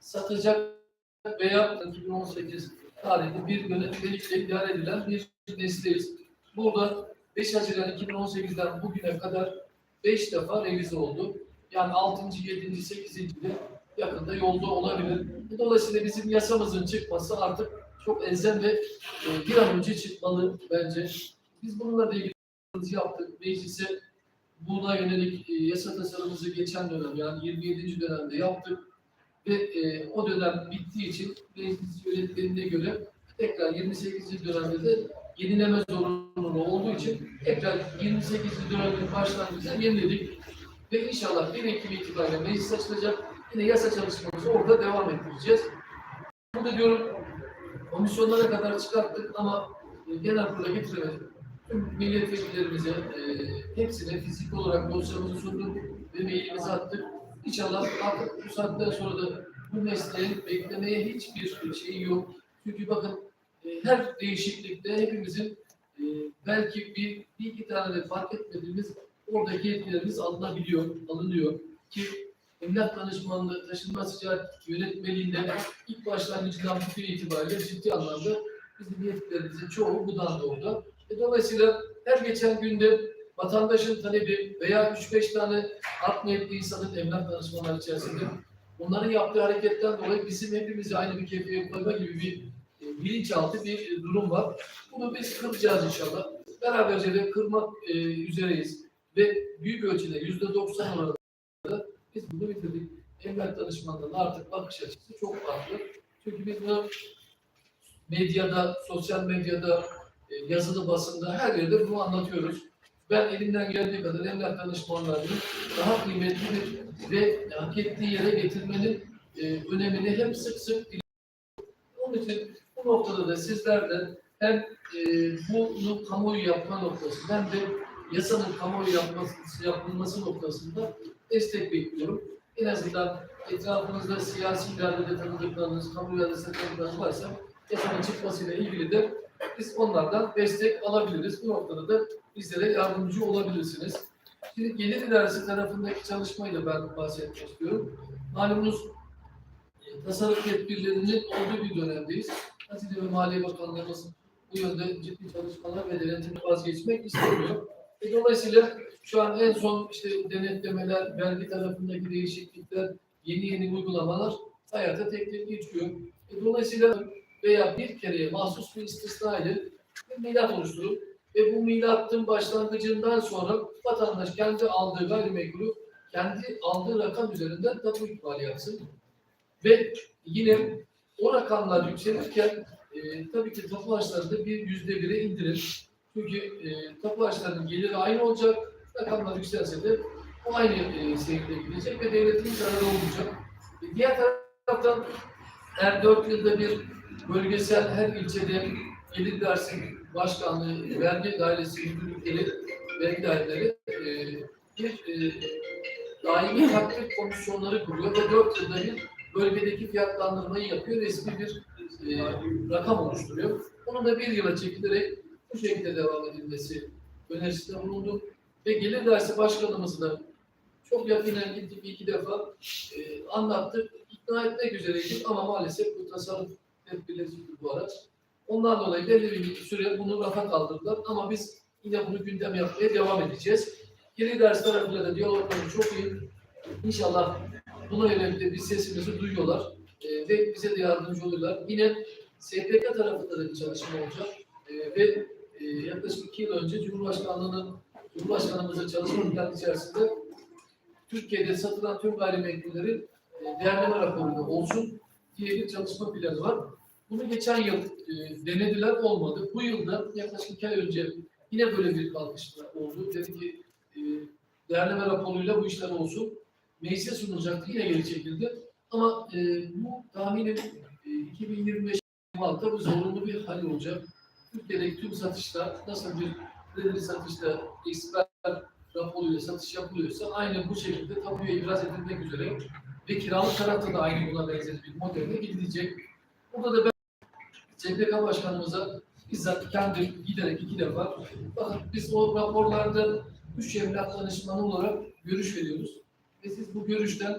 satacak veya 2018 tarihli bir yönetmelikle idare edilen bir nesneyiz. Burada 5 Haziran 2018'den bugüne kadar 5 defa revize oldu. Yani 6. 7. 8. de yakında yolda olabilir. Dolayısıyla bizim yasamızın çıkması artık çok elzem ve e, bir an önce çıkmalı bence. Biz bununla ilgili yaptık. Meclise buna yönelik e, yasa tasarımımızı geçen dönem yani 27. dönemde yaptık ve e, o dönem bittiği için meclis yönetmeliğine göre tekrar 28. dönemde de yenileme zorunluluğu olduğu için tekrar 28. dönemin başlangıcında yeniledik ve inşallah 1 Ekim itibariyle meclis açılacak. Yine yasa çalışmamızı orada devam ettireceğiz. Burada diyorum komisyonlara kadar çıkarttık ama e, genel kurula getiremedik. Tüm milletvekillerimize e, hepsine fizik olarak dosyamızı sunduk ve mailimizi attık. İnşallah artık bu saatten sonra da bu mesleğin beklemeye hiçbir şeyi yok. Çünkü bakın e, her değişiklikte hepimizin e, belki bir, bir iki tane de fark etmediğimiz oradaki yetkilerimiz alınabiliyor, alınıyor ki emlak danışmanlığı taşınma sıcak yönetmeliğinde ilk başlangıcından bugün itibariyle ciddi anlamda bizim yetkilerimizin çoğu budan doğdu. E, dolayısıyla her geçen günde vatandaşın talebi veya 3-5 tane art niyetli insanın emlak danışmanları içerisinde onların yaptığı hareketten dolayı bizim hepimizi aynı bir kefeye koyma gibi bir e, bilinçaltı bir e, durum var. Bunu biz kıracağız inşallah. Beraberce de kırmak e, üzereyiz. Ve büyük ölçüde yüzde doksan oranında biz bunu bitirdik. Emlak danışmanlığının artık bakış açısı çok farklı. Çünkü biz bunu medyada, sosyal medyada, e, yazılı basında her yerde bunu anlatıyoruz. Ben elimden geldiği kadar emlak danışmanlarının daha kıymetli bir ve hak ettiği yere getirmenin e, önemini hem sık sık. Onun için bu noktada da sizlerden hem e, bunu kamuoyu yapma noktasında hem de yasanın kamuoyu yapması, yapılması noktasında destek bekliyorum. En azından etrafınızda siyasi iradede tanıdıklarınız, kamu iradesinde tanıdıklarınız varsa yasanın çıkmasıyla ilgili de biz onlardan destek alabiliriz. Bu noktada da bizlere yardımcı olabilirsiniz. Şimdi gelir idaresi tarafındaki çalışmayı da ben bahsetmek istiyorum. Malumunuz e, tasarruf tedbirlerinin olduğu bir dönemdeyiz. Hazine ve Maliye Bakanlığımız bu yönde ciddi çalışmalar ve denetimden vazgeçmek istemiyor. E, dolayısıyla şu an en son işte denetlemeler, vergi tarafındaki değişiklikler, yeni yeni uygulamalar hayata tek tek geçiyor. E, dolayısıyla veya bir kereye mahsus bir istisna ile milat oluşturup ve bu milatın başlangıcından sonra vatandaş kendi aldığı gayrimenkulü kendi aldığı rakam üzerinden tapu ikbali yapsın. Ve yine o rakamlar yükselirken e, tabii ki tapu harçlarını bir yüzde bire indirin. Çünkü e, tapu harçlarının geliri aynı olacak. Rakamlar yükselse de o aynı e, seyirde gidecek ve devletin zararı olmayacak. E, diğer taraftan her dört yılda bir bölgesel her ilçede gelir dersi başkanlığı, vergi dairesi müdürlükleri, vergi daireleri e, bir e, daimi takdir komisyonları kuruyor ve dört yılda bir bölgedeki fiyatlandırmayı yapıyor, resmi bir e, rakam oluşturuyor. Onun da bir yıla çekilerek bu şekilde devam edilmesi önerisinde bulunduk. Ve gelir dersi başkanımızla çok yakinen gittik bir iki defa e, anlattık, ikna etmek üzereydik ama maalesef bu tasarruf tedbirleri çıktı bu araç. Ondan dolayı belli bir süre bunu rafa kaldırdılar ama biz yine bunu gündem yapmaya devam edeceğiz. Gelir ders tarafıyla da diyaloglarımız çok iyi. İnşallah buna yönelik de bir sesimizi duyuyorlar e, ve bize de yardımcı oluyorlar. Yine SPK tarafında da bir çalışma olacak e, ve e, yaklaşık iki yıl önce Cumhurbaşkanlığı'nın Cumhurbaşkanımızın çalışma planı içerisinde Türkiye'de satılan tüm gayrimenkullerin e, değerleme raporunda olsun diye bir çalışma planı var. Bunu geçen yıl e, denediler olmadı. Bu yılda yaklaşık iki ay önce yine böyle bir kalkışma oldu. Dedi ki e, değerleme raporuyla bu işler olsun. Meclise sunulacaktı yine geri çekildi. Ama e, bu tahminim e, 2025 Malta bu zorunlu bir hal olacak. Türkiye'deki tüm satışlar nasıl bir kredi satışta eksper raporuyla satış yapılıyorsa aynı bu şekilde tapuya ibraz edilmek üzere ve kiralık tarafta da aynı buna benzer bir modelle gidilecek. Burada da ben SPK Başkanımıza bizzat kendim giderek iki defa bakın biz o raporlarda üç emlak danışmanı olarak görüş veriyoruz. Ve siz bu görüşten